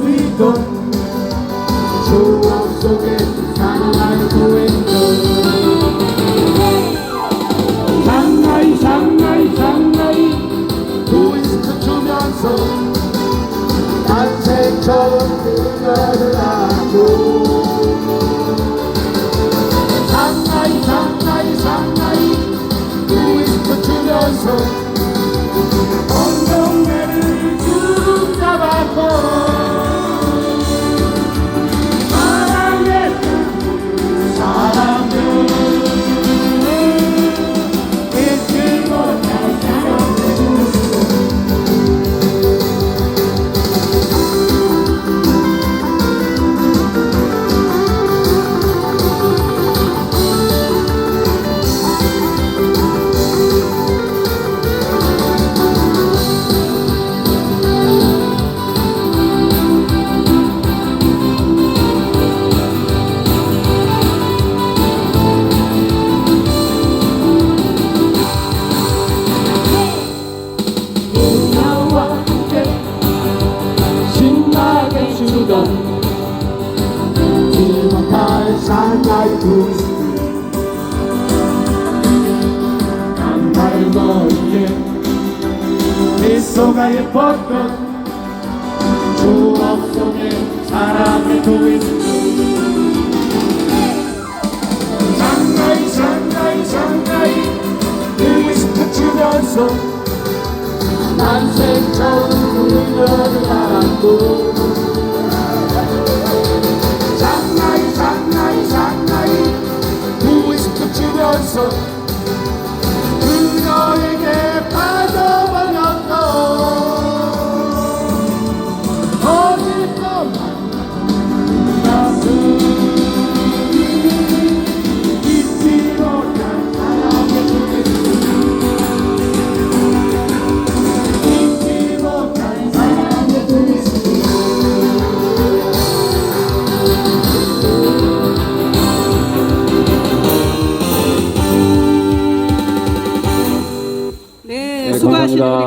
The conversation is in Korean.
불러비던 추억 속에 사랑하고 있던 장나이 장나이 장나이. 보이스트 주면서 난생 처음 그녀를 추던 지목할 산나이 부스 강발머리에 미소가 예뻤던 추억 속에 사랑의 트위스트 장나이 장나이 장나이 트위스트 치면서 난생 처음 그녀를 알았고 수고하시는. 우리